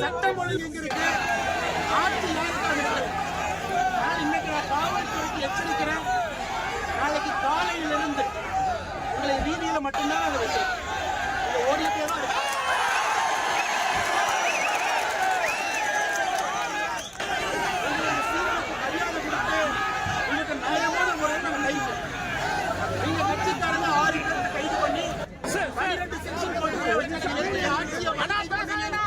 சட்டம் ஒழுங்கு எங்க இருக்கு ஆட்சி யாருக்காக இருக்கு இன்னைக்கு நான் காவல்துறைக்கு எச்சரிக்கிறேன் நாளைக்கு காலையில இருந்து உங்களை மட்டும்தான் அதை வச்சிருக்கோம் ஓடிட்டே தான் இருக்கு கைது நீங்க கட்சிக்காரங்க ஆறு கைது பண்ணி பன்னிரண்டு செக்ஷன் போட்டு வச்சிருக்கீங்க. எப்படி ஆட்சியை மாத்திட்டீங்க?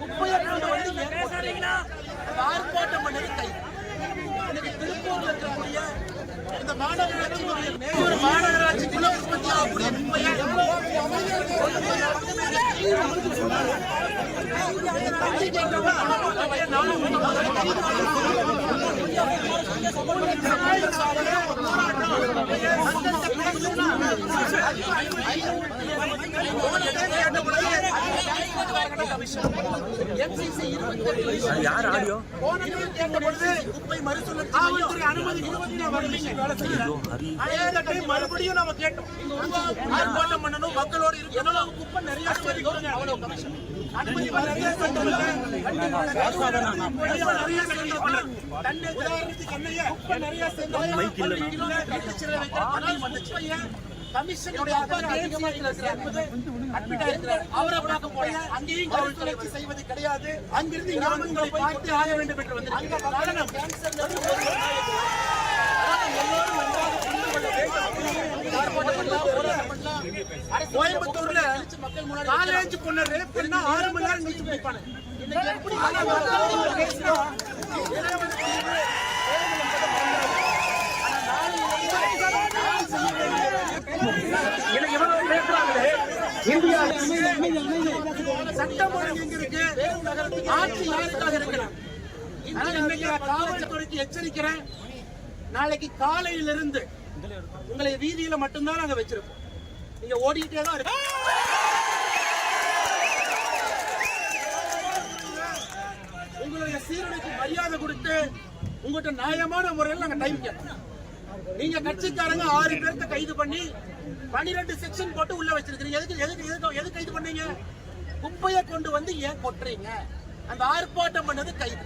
குப்பையை கொண்டு வந்து ஏன் அந்த ஆர்ப்பாட்டம் பண்ணது கைது இன்னைக்கு திருப்பூர்ல இருக்கக்கூடிய இந்த மாநகராட்சியினுடைய மேயர் மாநகராட்சி யார் ஆடியோ? மறுபடியும் நம்ம கேட்டோம். மக்களோட இருக்கணும். குப்பை நிறைய கமிஷனுடைய அதிகமா அட்மிட் அவரை பார்க்க போய் அங்கேயும் கருத்துரைச்சி செய்வது கிடையாது அங்கிருந்து இங்க வந்து உங்களை பார்த்து ஆக வேண்டும் என்று வந்து அங்க காரணம் கேன்சர்ல இருந்து ஒரு ஒரு நாள் இருக்கு. அதான் எல்லோரும் நன்றாக புரிந்து கொள்ள வேண்டும். ஆர்ப்பாட்டம் பண்ணலாம், போராட்டம் பண்ணலாம். கோயம்புத்தூர்ல காலேஜ் பொண்ணு ரேப் பண்ணா ஆறு மணி நேரம் கழிச்சு பிடிப்பானு. சட்டம் ஒழுங்கு இருக்கு? ஆட்சி யாருக்காக இருக்கிறார் காவல்துறைக்கு எச்சரிக்கிறேன். நாளைக்கு காலையிலிருந்து உங்களை வீதியில மட்டும்தான் நாங்க வச்சிருப்போம். நீங்க ஓடிக்கிட்டே தான் இருக்கு உங்களுடைய சீரழிக்கு மரியாதை கொடுத்து உங்கள்கிட்ட நியாயமான முறையில் நாங்க டைம் கேட்கணும் நீங்க கட்சிக்காரங்க ஆறு பேர்த்த கைது பண்ணி பனிரெண்டு செக்ஷன் போட்டு உள்ள வச்சிருக்கீங்க எதுக்கு எதுக்கு எதுக்கு எது கைது பண்ணீங்க? குப்பையை கொண்டு வந்து ஏன் கொட்டுறீங்க? அந்த ஆர்ப்பாட்டம் பண்ணது கைது.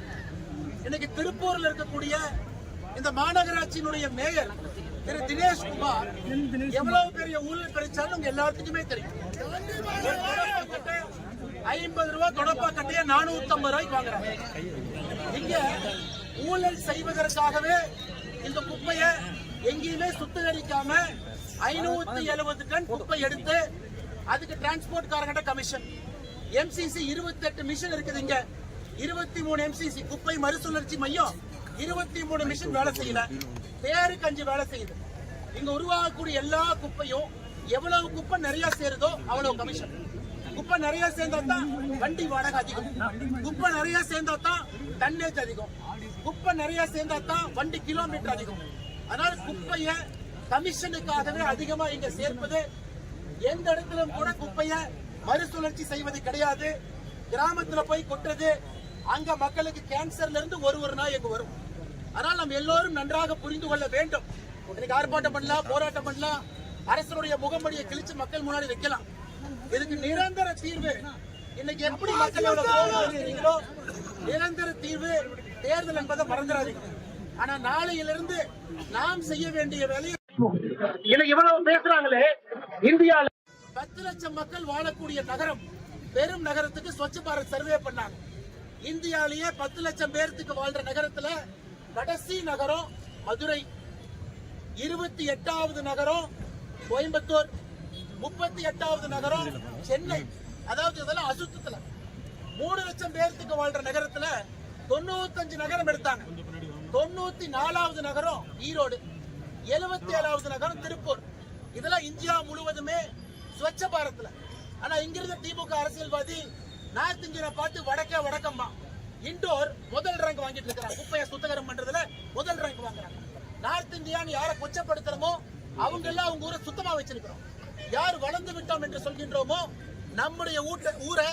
இன்னைக்கு திருப்பூர்ல இருக்கக்கூடிய இந்த மாநகராட்சியினுடைய மேயர் திரு தினேஷ்குமார் எவ்வளவு பெரிய ஊழல் கிடைச்சாலும் உங்க எல்லாத்துக்குமே தெரியும். ஐம்பது ரூபாய் தொடப்பா கட்டைய நானூத்தி ஐம்பது ரூபாய்க்கு வாங்குறாங்க. இங்க ஊழல் செய்வதற்காகவே இந்த குப்பையை எங்கேயுமே சுத்திகரிக்காம ஐநூத்தி எழுபது டன் குப்பை எடுத்து அதுக்கு டிரான்ஸ்போர்ட் காரங்கிட்ட கமிஷன் எம்சிசி இருபத்தி எட்டு மிஷின் இருக்குது இங்க. இருபத்தி மூணு எம்சிசி குப்பை மறுசுழற்சி மையம் இருபத்தி மூணு மிஷின் வேலை செய்யல. பேருக்கு அஞ்சு வேலை செய்யுது. இங்க உருவாகக்கூடிய எல்லா குப்பையும் எவ்வளவு குப்பை நிறைய சேருதோ அவ்வளவு கமிஷன் குப்பை நிறைய சேர்ந்தா தான் வண்டி வாடகை அதிகம். குப்பை நிறைய சேர்ந்தா தான் டன்னேஜ் அதிகம். குப்பை நிறைய சேர்ந்தா தான் வண்டி கிலோமீட்டர் அதிகம். அதனால குப்பைய கமிஷனுக்காகவே அதிகமா இங்க சேர்ப்பது எந்த இடத்திலும் கூட குப்பைய மறுசுழற்சி செய்வது கிடையாது. கிராமத்துல போய் கொட்டுறது அங்க மக்களுக்கு கேன்சர்ல இருந்து ஒரு ஒரு நாய் இங்க வரும். அதனால் நம்ம எல்லோரும் நன்றாக புரிந்து கொள்ள வேண்டும். இன்னைக்கு ஆர்ப்பாட்டம் பண்ணலாம் போராட்டம் பண்ணலாம். அரசனுடைய முகமடியை கிழிச்சு மக்கள் முன்னாடி வைக்கலாம். இதுக்கு நிரந்தர தீர்வு. இன்னைக்கு எப்படி மக்கள் நிரந்தர தீர்வு தேர்தல் என்பதை மறந்துடாதீங்க. ஆனா நாளையிலிருந்து நாம் செய்ய வேண்டிய வேலையை இன்னைக்கு இவ்வளவு பேசுறாங்களே இந்தியால பத்து லட்சம் மக்கள் வாழக்கூடிய நகரம் பெரும் நகரத்துக்கு ஸ்வச்ச பாரத் சர்வே பண்ணாங்க. இந்தியாலேயே பத்து லட்சம் பேர்த்துக்கு வாழ்ற நகரத்துல கடைசி நகரம் மதுரை. இருபத்தி எட்டாவது நகரம் கோயம்புத்தூர். முப்பத்தி எட்டாவது நகரம் சென்னை. அதாவது இதெல்லாம் அசுத்தத்துல. மூணு லட்சம் பேர்த்துக்கு வாழ்ற நகரத்துல தொண்ணூத்தஞ்சு நகரம் எடுத்தாங்க. தொண்ணூத்தி நாலாவது நகரம் ஈரோடு. எழுபத்தி ஏழாவது நகரம் திருப்பூர். இதெல்லாம் இந்தியா முழுவதுமே ஸ்வச்ச பாரத்ல ஆனா இங்கிருந்த திமுக அரசியல்வாதி நார்த் இந்தியனை பார்த்து வடக்க வடக்கம்மா. இண்டோர் முதல் ரேங்க் வாங்கிட்டு இருக்கிறாங்க. குப்பையை சுத்தகரம் பண்றதுல முதல் ரேங்க் வாங்குறாங்க. நார்த் இந்தியான்னு யாரை கொச்சப்படுத்துறோமோ அவங்க எல்லாம் அவங்க ஊரை சுத்தமா வச்சிருக்கிறோம். யார் வளர்ந்து விட்டோம் என்று சொல்கின்றோமோ நம்முடைய ஊட்ட- ஊரை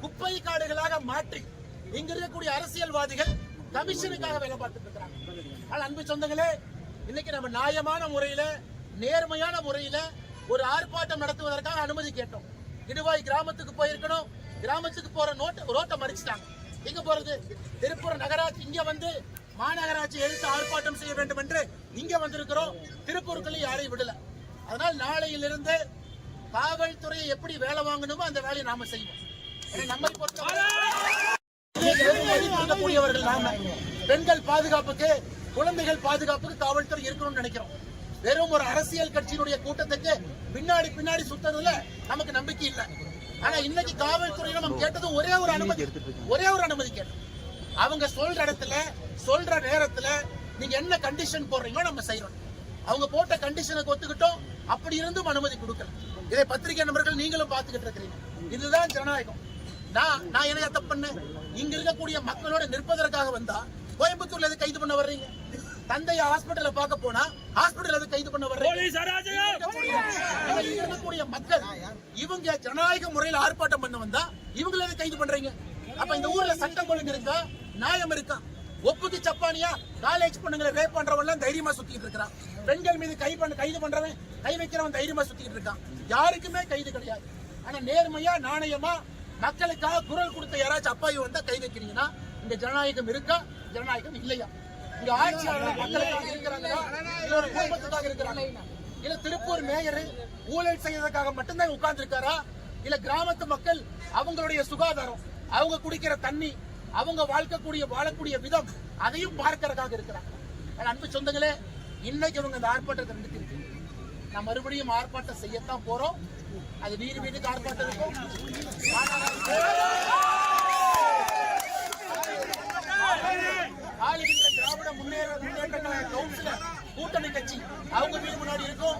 குப்பை காடுகளாக மாற்றி இங்க இருக்கக்கூடிய அரசியல்வாதிகள் கமிஷனுக்காக வேலை பார்த்துட்டு இருக்கிறாங்க. ஆனால் அன்பு சொந்தங்களே இன்னைக்கு நம்ம நியாயமான முறையில நேர்மையான முறையில ஒரு ஆர்ப்பாட்டம் நடத்துவதற்காக அனுமதி கேட்டோம். இடுவாய் கிராமத்துக்கு போயிருக்கணும். கிராமத்துக்கு போற நோட்டை ரோட்டை மறிச்சிட்டாங்க. எங்க போறது? திருப்பூர் நகராட்சி இங்க வந்து மாநகராட்சி எடுத்து ஆர்ப்பாட்டம் செய்ய வேண்டும் என்று இங்க வந்திருக்கிறோம். திருப்பூருக்குள்ள யாரையும் விடல. அதனால் நாளையிலிருந்து காவல்துறையை எப்படி வேலை வாங்கணுமோ அந்த வேலையை நாம செய்வோம். ஏன்னா நம்மை பொறுத்தவரை நாம. பெண்கள் பாதுகாப்புக்கு குழந்தைகள் பாதுகாப்புக்கு காவல்துறை இருக்கணும்னு நினைக்கிறோம். வெறும் ஒரு அரசியல் கட்சியினுடைய கூட்டத்துக்கு பின்னாடி பின்னாடி சுத்தறதுல நமக்கு நம்பிக்கை இல்லை. ஆனா இன்னைக்கு காவல்துறை நம்ம கேட்டது ஒரே ஒரு அனுமதி. ஒரே ஒரு அனுமதி கேட்டோம். அவங்க சொல்ற இடத்துல சொல்ற நேரத்துல நீங்க என்ன கண்டிஷன் போடுறீங்களோ நம்ம செய்யறோம் அவங்க போட்ட கண்டிஷனுக்கு ஒத்துக்கிட்டோம். அப்படி இருந்தும் அனுமதி கொடுக்கல. இதை பத்திரிகை நண்பர்கள் நீங்களும் பார்த்துக்கிட்டு இருக்கிறீங்க. இதுதான் ஜனநாயகம். நான் நான் என்ன தப்பு பண்ணேன். இங்க இருக்கக்கூடிய மக்களோட நிற்பதற்காக வந்தா கோயம்புத்தூர்ல எது கைது பண்ண வர்றீங்க? தந்தைய ஹாஸ்பிட்டல்ல பார்க்க போனா ஹாஸ்பிட்டல் எது கைது பண்ண வர்றீங்க மக்கள் இவங்க ஜனநாயக முறையில் ஆர்ப்பாட்டம் பண்ண வந்தா இவங்கள எது கைது பண்றீங்க? அப்ப இந்த ஊர்ல சட்டம் ஒழுங்கு இருக்கா நியாயம் இருக்கா? ஒப்புக்கு சப்பானியா காலேஜ் பொண்ணுங்களை ரேப் பண்றவன் தைரியமா சுத்திட்டு இருக்கான் பெண்கள் மீது கை பண்ண கைது பண்றவன் கை வைக்கிறவன் தைரியமா சுத்திட்டு இருக்கான். யாருக்குமே கைது கிடையாது. ஆனா நேர்மையா நாணயமா மக்களுக்காக குரல் கொடுத்த யாராச்சும் அப்பாவி வந்தா கை வைக்கிறீங்கன்னா இங்க ஜனநாயகம் இருக்கா? ஜனநாயகம் இல்லையா? இங்க ஆட்சியாளர் மக்களுக்காக இருக்கிறாங்களா இல்ல ஒரு குடும்பத்துக்காக இருக்கிறாங்க. இல்ல திருப்பூர் மேயர் ஊழல் செய்யறதுக்காக மட்டும்தான் உட்கார்ந்து இருக்காரா இல்ல கிராமத்து மக்கள் அவங்களுடைய சுகாதாரம் அவங்க குடிக்கிற தண்ணி அவங்க வாழ்க்கக்கூடிய வாழக்கூடிய விதம் அதையும் பார்க்கறதுக்காக இருக்கிறாங்க. அன்பு சொந்தங்களே இன்னைக்கு இவங்க இந்த ஆர்ப்பாட்டத்தை நடத்திருக்கு நான் மறுபடியும் ஆர்ப்பாட்டம் செய்யத்தான் போறோம். அது வீடு வீட்டுக்கு ஆர்ப்பாட்டம் இருக்கும். கூட்டணி கட்சி அவங்க வீடு முன்னாடி இருக்கும்.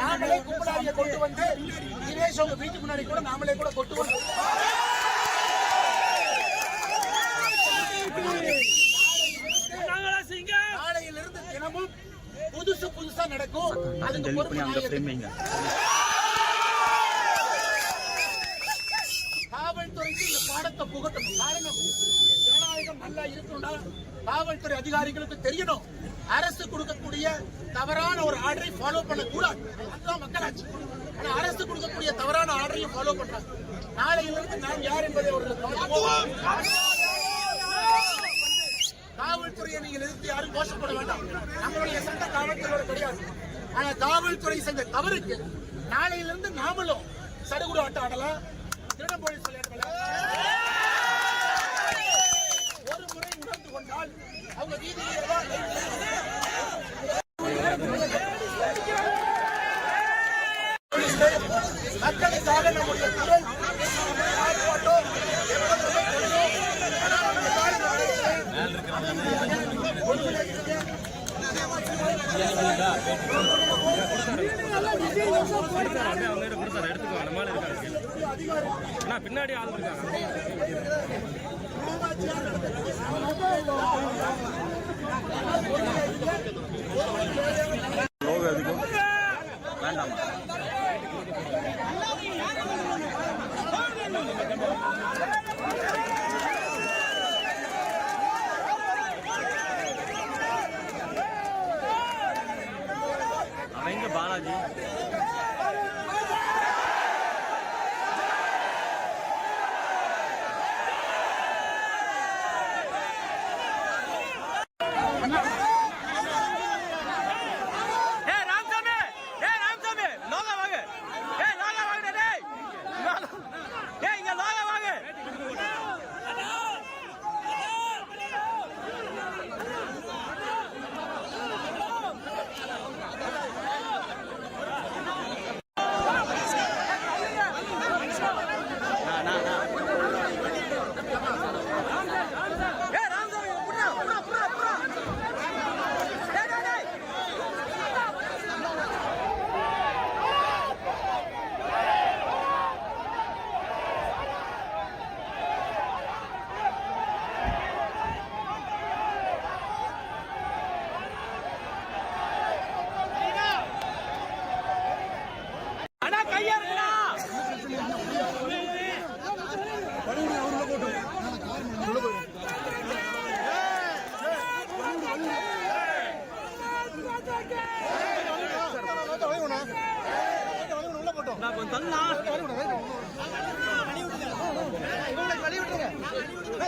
நாமளே கும்பலாரியை கொண்டு வந்து தினேஷ் அவங்க வீட்டு முன்னாடி கூட நாமளே கூட கொண்டு வந்து நாளையிலிருந்து தினமும் புதுசு புதுசா நடக்கும். அதுக்கு பொறுப்பு. காவல்துறைக்கு இந்த பாடத்தை புகட்டணும். காரணம் ஜனநாயகம் நல்லா இருக்கணும்னா காவல்துறை அதிகாரிகளுக்கு தெரியணும். அரசு கொடுக்கக்கூடிய தவறான ஒரு ஆர்டரை ஃபாலோ பண்ணக்கூடாது. அதுதான் மக்களாட்சி. ஆனா அரசு கொடுக்கக்கூடிய தவறான ஆர்டரையும் ஃபாலோ பண்றாங்க. நாளையிலிருந்து நாம் யார் என்பதை அவர்கள் காவல்துறையை நீங்கள் எதிர்த்து யாரும் கோஷப்பட வேண்டாம். நம்மளுடைய சட்ட காவல்துறையோட கிடையாது. ஆனா காவல்துறை செஞ்ச தவறுக்கு நாளையிலிருந்து நாமளும் சடுகுடு ஆட்டம் ஆடலாம். திருட போலீஸ் விளையாடலாம் ஒரு முறை உணர்ந்து கொண்டால் அவங்க வீதியிலே வா, மக்களுக்காக நம்முடைய குரல் ஆர்ப்பாட்டம் எப்போதுமே தொடரும். ஆனால் அந்த காலகட்டத்தில் அவங்க கொடுத்தாரு எடுத்துக்கோ அந்த நம்முடைய குரல் போட்டோம் பின்னாடி ஆள் இருக்காங்க.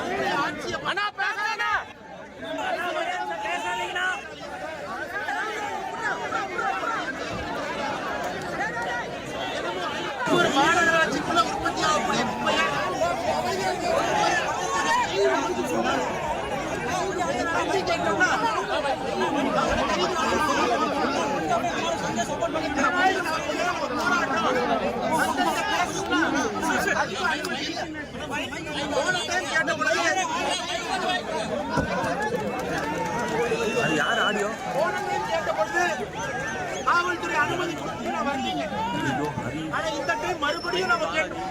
அண்ணா பேசுறேண்ணா ஒரு மாநகராட்சிக்குள்ள உற்பத்தி ஆகக்கூடிய அது யார் ஆடியோ? காவல்துறை அனுமதி. ஆனா இந்த டைம் மறுபடியும் நம்ம கேட்டோம்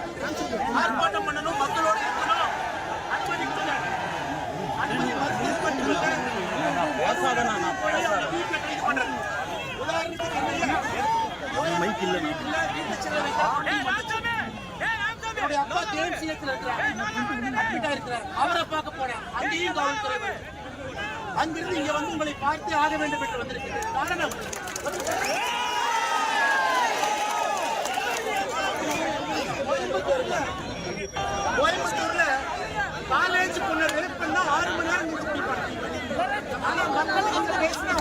ஆர்ப்பாட்டம் பண்ணணும் மக்களோட இருக்கணும். அனுமதி அனுமதி உதாரணத்துக்கு? மைக் இல்ல என்னுடைய அப்பா இருக்கிறார். ஆயிருக்கிறார் அவரை பார்க்க போனேன். அங்கேயும் காவல்துறை. அங்கிருந்து இங்க வந்து உங்களை பார்த்து ஆக வேண்டும் என்று வந்திருக்கிறேன். காரணம்? கோயம்புத்தூர்ல கோயம்புத்தூர்ல காலேஜ் பொண்ணு ரேப் பண்ணா ஆறு மணி நேரம் ஆனா மக்கள் வந்து பேசினா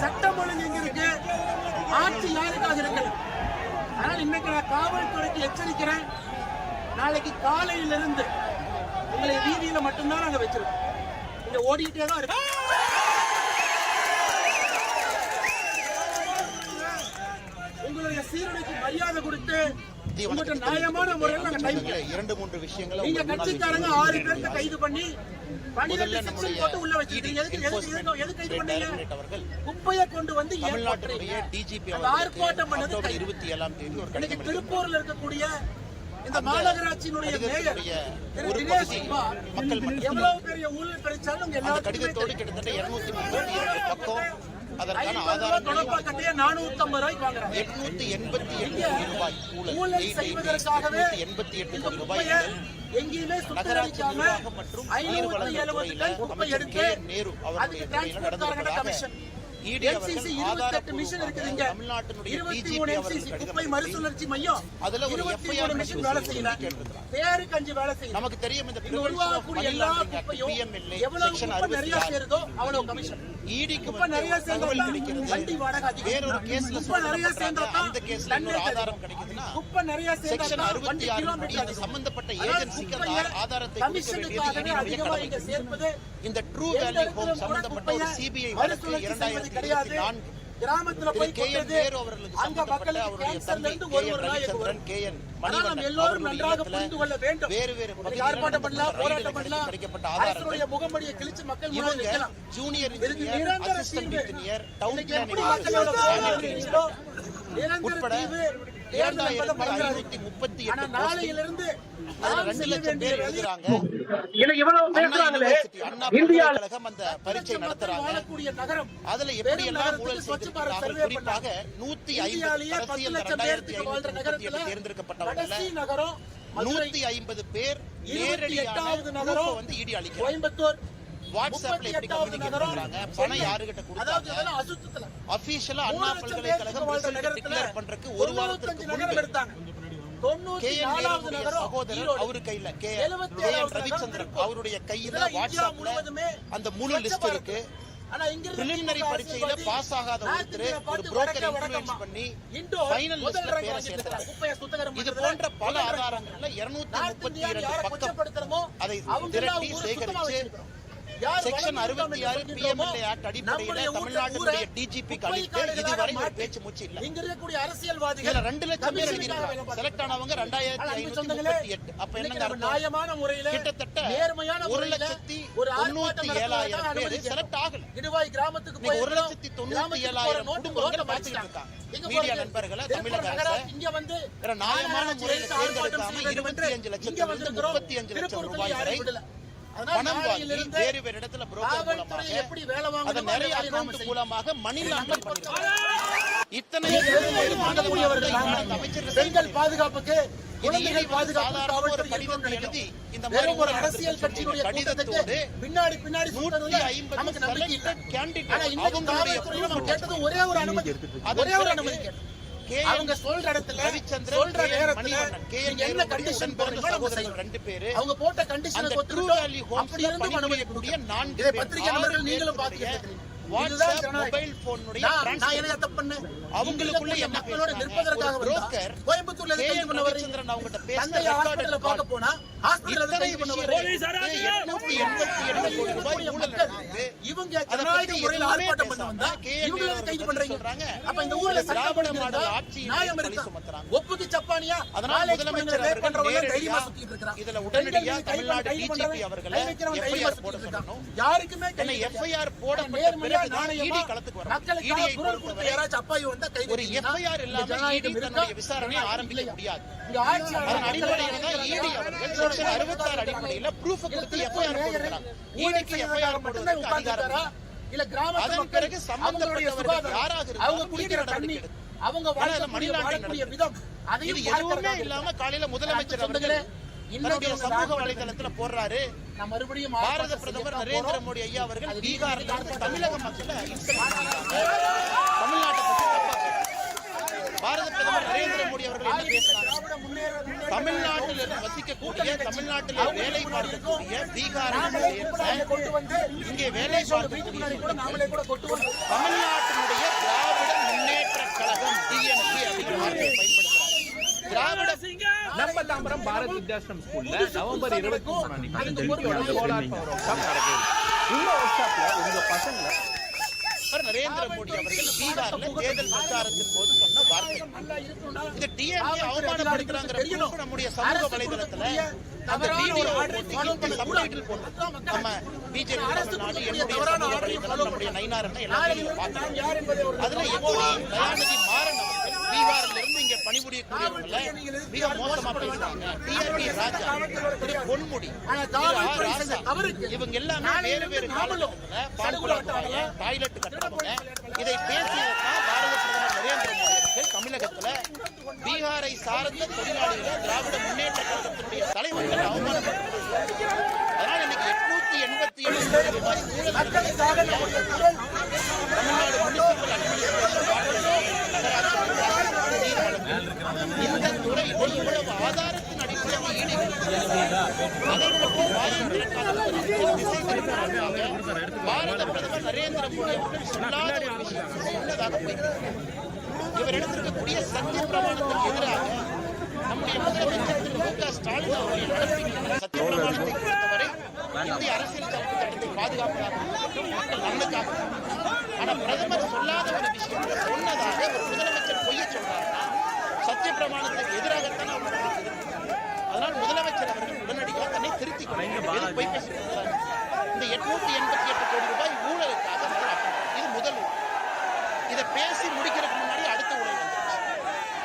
சட்டம் ஒழுங்கு எங்க இருக்கு ஆட்சி யாருக்காக இருக்கிறது அதனால இன்னைக்கு நான் காவல்துறைக்கு எச்சரிக்கிறேன். நாளைக்கு காலையிலிருந்து உங்களை வீதியில மட்டும்தான் நாங்க வச்சிருக்கோம். இங்க ஓடிக்கிட்டே தான் இருக்கு உங்களுடைய சீருடைக்கு மரியாதை கொடுத்து நியாயமான முறையில். இரண்டு மூன்று விஷயங்களை நீங்க கட்சிக்காரங்க. ஆறு பேர்த்த கைது பண்ணி செக்ஷன் போட்டு உள்ள வச்சிருக்கீங்க எதுக்கு எதுக்கு கைது பண்ணீங்க குப்பையை கொண்டு வந்து? டிஜிபி ஆர்ப்பாட்டம் பண்ணது. இருபத்தி ஏழாம் தேதி ஒரு இன்னைக்கு கடிதம் திருப்பூர்ல இருக்கக்கூடிய இந்த மாநகராட்சியினுடைய மேயர் கடிதத்துடைய திரு ஒரு தினேஷ் பகுதி குமார் மக்கள் எவ்வளவு பெரிய ஊழல் கிடைச்சாலும் எல்லாருக்குமே கடிதத்தோடு. கிட்டத்தட்ட இருநூத்தி இரண்டு பக்கம் அதற்கான ஐம்பது ரூபாய் ஆதாரங்களை தொடப்பா கட்டைய நானூத்தி ஐம்பது ரூபாய்க்கு வாங்குறாங்க எட்நூத்தி எண்பத்தி எட்டு கோடி ரூபாய் ஊழல் ஊழல் 888, செய்வதற்காகவே எட்நூத்தி எண்பத்தி எட்டு கோடி ரூபாய். எங்கேயுமே சுத்தரிக்காம மற்றும் ஐநூத்தி எழுபது டன் குப்பை எடுத்து. நேரு அவருடைய அதுக்கு தலைமையில் டிரான்ஸ்போர்ட் நடந்ததற்காக கமிஷன் ED அவர்கள் NCC 28 மிஷன் இருக்குது இங்க. தமிழ்நாட்டினுடைய 23 DGP NCC அவர்கள் குப்பை கடிதம் மறுசுழற்சி மையம் அதுல ஒரு 23 FIR மிஷன் வேலை செய்யல கேட்டிருக்கிறார். பேருக்கு அஞ்சு வேலை செய்யல நமக்கு தெரியும் இந்த எவ்வளவு நிறைய 66. சேருதோ அவ்வளவு கமிஷன் வந்து நிறைய தகவல் கிடைக்கிறது வண்டி வாடகை. வேறொரு கேஸ்ல நிறைய அந்த கேஸ்ல இன்னொரு ஆதாரம். கிடைக்குதுன்னா குப்பை நிறைய செக்ஷன் அறுபத்தி ஆறு அந்த அதிகம். சம்பந்தப்பட்ட ஏஜென்சிக்கு அந்த ஆதாரத்தை கொடுக்க வேண்டியது இந்த ட்ரூ வேல்யூ ஹோம் சம்பந்தப்பட்ட ஒரு சிபிஐ வழக்கு இரண்டாயிரத்தி. இருபத்தி நான்கு கிராமத்துல போய் கொண்டது அங்க மக்களுக்கு கேன்சர்ல இருந்து ஒரு ஒரு நாளைக்கு வரும். கே என் ஆனா நம்ம மணிவண்ணன் எல்லோரும் நன்றாக புரிந்து கொள்ள வேண்டும் வேறு வேறு ஆர்ப்பாட்டம் பண்ணலாம் போராட்டம் பண்ணலாம் அரசுடைய முகமடியை கிழிச்சு மக்கள் முன்னாடி வைக்கலாம் ஜூனியர் இதுக்கு நிரந்தர தீர்வு. இன்னைக்கு எப்படி மக்களோட போராடுறீங்களோ, நிரந்தர தீர்வு தேர்தல் என்பதை மறந்துடாதீங்க. ஆனா நாளையிலிருந்து ரெண்டு லட்சம் பேர் எழுதுறாங்க அந்த பரீட்சை நடத்துறாங்க. அதுல எப்படி எல்லாம் ஊழல் செய்திருக்கிறார்கள்? குறிப்பாக. நூத்தி ஐம்பது அரசியல் லட்சம் ரெண்டாயிரத்தி பேருக்கு வாழ்ற ஐநூத்தி தேர்ந்தெடுக்கப்பட்டவர்கள் நூத்தி ஐம்பது பேர் நகரம் வந்து இடி கோயம்புத்தூர். வாட்ஸ்அப்ல முப்பத்தி எப்படி எட்டாவது கம்யூனிகேட் நகரம் பண்றாங்க. பணம் யாருகிட்ட கொடுத்தாங்க? அபிஷியலா அண்ணா பல்கலைக்கழகம் டிக்ளேர் பண்றதுக்கு ஒரு வாரத்துக்கு தொண்ணூத்தி நாலாவது நகரம். அவரு கையில கே ரவிச்சந்திரன் அவருடைய கையில முழுவதுமே அந்த முழு லிஸ்ட். இருக்கு ஆனா இங்க பரீட்சையில பாஸ் ஆகாத ஒருத்தர் ஒரு புரோக்கர். பண்ணி ஃபைனல் லிஸ்ட்ல பேரை சேர்த்தாங்க இது போன்ற பல ஆதாரங்கள்ல இருநூத்தி நார்த் முப்பத்தி இந்தியா இரண்டு யாரை பக்கம் கொச்சப்படுத்துறமோ அதை திரட்டி சேகரிச்சு செக்ஷன் அறுபத்தி ஆறு பிஎம்எல்ஏ ஆக்ட் அடிப்படையில தமிழ்நாட்டினுடைய டிஜிபி அளித்து இதுவரை ஒரு பேச்சு மூச்சு இல்ல இங்க இருக்கக்கூடிய அரசியல்வாதிகள் ரெண்டு லட்சம் பேர் எழுதியிருக்காங்க. செலக்ட் ஆனவங்க ரெண்டாயிரத்தி ஐநூத்தி முப்பத்தி எட்டு அப்ப என்னங்க நியாயமான முறையில கிட்டத்தட்ட நேர்மையான ஒரு லட்சத்தி ஒரு தொண்ணூத்தி ஏழாயிரம் பேர் செலக்ட் ஆகல இடுவாய் கிராமத்துக்கு இன்னைக்கு ஒரு. லட்சத்தி தொண்ணூத்தி ஏழாயிரம் குடும்பங்களை வச்சிட்டாங்க. இருக்காங்க. மீடியா நண்பர்களை, தமிழக அரசை இங்க வந்து நியாயமான முறையில தேர்ந்தெடுக்காம 25 லட்சத்திலிருந்து இங்க வந்திருக்கிறோம். 35 லட்சம் ரூபாய் வரை பணம் வாங்கி நாளையிலிருந்து வேறு வேறு இடத்துல புரோக்கர் காவல்துறை மூலமாக எப்படி வேலை அதை வாங்கணுமோ நிறைய அந்த வேலையை நாம அக்கௌண்ட் செய்யணும். மூலமாக மணி லாண்டர் பண்ணிருக்காங்க இத்தனை வாங்கக்கூடியவர்கள் நாம. அமைச்சர் பெண்கள் பாதுகாப்புக்கு குழந்தைகள் பாதுகாப்பு காவல்துறை எழுதி நினைக்கிறோம். இந்த மாதிரி ஒரு அரசியல் கட்சியினுடைய கடிதத்தோடு பின்னாடி பின்னாடி நூற்றி ஐம்பது நமக்கு நம்பிக்கை இல்லை. கேட்டது ஒரே ஒரு அனுமதி ஒரே ஒரு அனுமதி கேட்டோம். அவங்க சொல்ற இடத்துல ரவிச்சந்திரன், சொல்ற. நேரத்துல என்ன கண்டிஷன். ரெண்டு பேரு அவங்க போட்ட கண்டிஷனை அப்படி. நான்கு இதை பேர், பத்திரிகை நண்பர்கள் நீங்களும். இதுதான் வாட்ஸ்அப். மொபைல் போனுடைய நான் என்ன தப்பு பண்ணேன்? அவங்களுக்குள்ள மக்களோட? நிற்பதற்காக கோயம்புத்தூர்ல எதுக்கு. பண்ண ஹாஸ்பிடல்ல. பார்க்க போனா, ஹாஸ்பிடல்ல எதுக்கு பண்ண. இவங்க ஜனநாயக முறையில் எதுவுமே ஆர்ப்பாட்டம் பண்ண வந்தா கைது பண்றீங்க. அப்ப இந்த ஊர்ல மாடல் நியாயம் இருக்கா. ஒப்புக்கு சப்பானியா அதனால் முதலமைச்சர் ரேப் அவர்கள் பண்றவங்க தைரியமா சுத்திட்டு. இதுல தமிழ்நாடு FIR போட. யாருக்குமே கை என்ன ஒரு இந்த இல்லாம இருக்கா? தன்னுடைய ஆரம்பிக்க? முடியாது. அதன் அடிப்படையில தான் அவர்கள் செக்ஷன் அறுபத்தாறு அடிப்படையில கொடுத்து போடுகிறாங்க. போடுவதற்கு அதிகாரம் இல்லை. கிராமத்து பிறகு சம்பந்தப்பட்டவர்கள் யாராக அவங்க குடிக்கிற தண்ணி அவங்க வாழக்கூடிய விதம் அதையும் எதுவுமே இல்லாம காலையில முதலமைச்சர் அவர்கள் தன்னுடைய சமூக வலைதளத்துல போடுறாரு மறுபடியும் பாரத பிரதமர் நரேந்திர. மோடி ஐயா அவர்கள் இருந்து தமிழக மக்களை. தமிழ்நாட்டை பேசுறாங்க. பாரத பிரதமர் நரேந்திர மோடி அவர்கள் என்ன முன்னேற்ற தமிழ்நாட்டில் வசிக்கக்கூடிய தமிழ்நாட்டில் வேலை பார்க்கக்கூடிய பீகாரை இங்கே வேலை பார்க்கக்கூடிய தமிழ்நாட்டினுடைய திராவிட முன்னேற்ற கழகம் டிஎம்கே அப்படிங்கிற வார்த்தையை பயன்படுத்துறாங்க திராவிட நம்ம தாம்பரம் பாரத் வித்யாசிரம் ஸ்கூல்ல நவம்பர் இருபத்தி மூணாம் சோலார் பவர் ஒர்க் ஷாப் நடக்குது இந்த ஒர்க் ஷாப்ல உங்க பிரதமர் நரேந்திர மோடி அவர்கள் பீகார்ல தேர்தல் பிரச்சாரத்தின் போது சொன்ன வார்த்தை. இந்த டிஎம்கே அவமானப்படுத்துறாங்கிற நம்முடைய சமூக வலைதளத்துல அந்த வீடியோ போட்டு சப்டைட்டில் போட்டு நம்ம பிஜேபி என்னுடைய நம்முடைய யார் என்பதை ஒரு அதுல எப்படி தயாநிதி மாறன் பணிபுரியக்கூடியவங்கள மிக மோசமா பேசுறாங்க. டிஆர்பி ராஜா. திரு பொன்முடி. இவங்க எல்லாமே வேறு வேறு பால்குடா போறாங்க டாய்லெட் கட்டுறவங்க. இதை பேசியதுதான் பாரத பிரதமர் நரேந்திர மோடி அவர்கள் தமிழகத்துல பீகாரை சார்ந்த தொழிலாளிகள் திராவிட முன்னேற்ற கழகத்தினுடைய தலைவர்கள் அவமானப்படுத்துறாங்க அதனால இன்னைக்கு எட்நூத்தி எண்பத்தி ஏழு ரூபாய் தமிழ்நாடு முனிசிபல் அட்மினிஸ்ட்ரேஷன் வாட்டர் நீர் வழங்கல் இந்த துறை இவ்வளவு ஆதாரத்தின் அடிப்படையில் ஈடுபடுகிறது அதை பற்றி வாதம் திறக்காத திசை திருப்புவதற்காக பாரத பிரதமர் நரேந்திர மோடி இவர் எடுத்திருக்கக்கூடிய சத்திய பிரமாணத்திற்கு எதிராக நம்முடைய முதலமைச்சர் திரு மு க ஸ்டாலின் அவர்கள் நடத்தியிருக்கிற சத்திய பிரமாணத்தை பொறுத்தவரை இந்திய அரசியல் சட்ட சட்டத்தை பாதுகாப்பதாக இருக்கட்டும், மக்கள் நலனுக்காக ஆனால் பிரதமர் சொல்லாத ஒரு விஷயத்தை சொன்னதாக ஒரு முதலமைச்சர் பொய்ய சொல்றாருன்னா சத்திய பிரமாணத்துக்கு எதிராகத்தான் அவர் நடந்திருக்கு அதனால் முதலமைச்சர் அவர்கள் உடனடியாக தன்னை திருத்திக் கொள்ள எது பொய் பேசுகிறார் இந்த எட்நூத்தி எண்பத்தி எட்டு கோடி ரூபாய் ஊழலுக்காக இது முதல் ஊழல். இதை பேசி முடிக்கிறதுக்கு முன்னாடி அடுத்த ஊழல் வந்துருச்சு.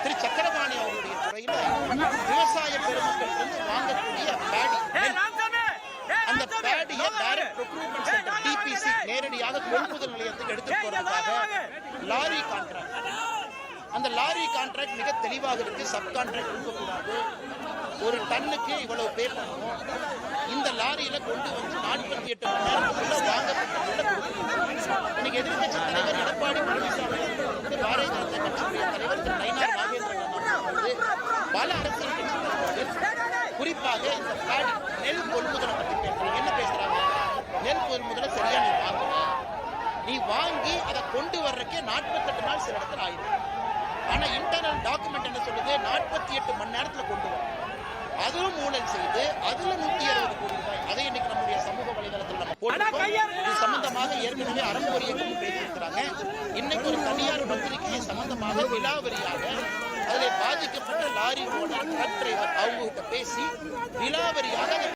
திரு சக்கரபாணி அவருடைய துறையில விவசாய பெருமக்கள் வந்து வாங்கக்கூடிய பேடி அந்த பேடியை டைரக்ட் ப்ரொக்யூர்மெண்ட் சென்டர் டிபிசி. நேரடியாக கொள்முதல் நிலையத்துக்கு எடுத்து போறதுக்காக லாரி கான்ட்ராக்ட் அந்த லாரி கான்ட்ராக்ட் மிக தெளிவாக இருக்கு. சப் கான்ட்ராக்ட் இருக்கக்கூடாது ஒரு டன்னுக்கு இவ்வளவு பே பண்ணணும். இந்த லாரியில கொண்டு வந்து நாற்பத்தி எட்டு மணி நேரத்துக்குள்ள வாங்கப்பட்ட கொடுக்கணும் இன்னைக்கு எதிர்க்கட்சி தலைவர் எடப்பாடி பழனிசாமி வந்து பாரதிய ஜனதா கட்சியுடைய தலைவர் திரு நயினார் நாகேந்திரன் வந்து பல அரசியல் கட்சிகள் குறிப்பாக இந்த பேடி நெல் கொள்முதலை பற்றி பேசுறாங்க. என்ன பேசுறாங்க? நெல் கொள்முதலை சரியா நீ வாங்கல நீ வாங்கி அதை கொண்டு வர்றதுக்கே நாற்பத்தெட்டு நாள் சில இடத்துல ஆயிடும். ஆனா இன்டர்னல் டாக்குமெண்ட் என்ன சொல்லுது? நாற்பத்தி எட்டு மணி நேரத்துல கொண்டு வரும் அதுவும் ஊழல் செய்து அதுல நூத்தி அறுபது கோடி ரூபாய். அதை இன்னைக்கு நம்முடைய சமூக வலைதளத்தில் நம்ம. இது சம்பந்தமாக ஏற்கனவே அறம்பொரு இயக்கம் பேசியிருக்கிறாங்க இன்னைக்கு ஒரு தனியார் பத்திரிகை சம்பந்தமாக விலாவரியாக அதில் பாதிக்கப்பட்ட லாரி ஓனர் ட்ரக் டிரைவர் அவங்க கிட்ட பேசி விலாவரியாக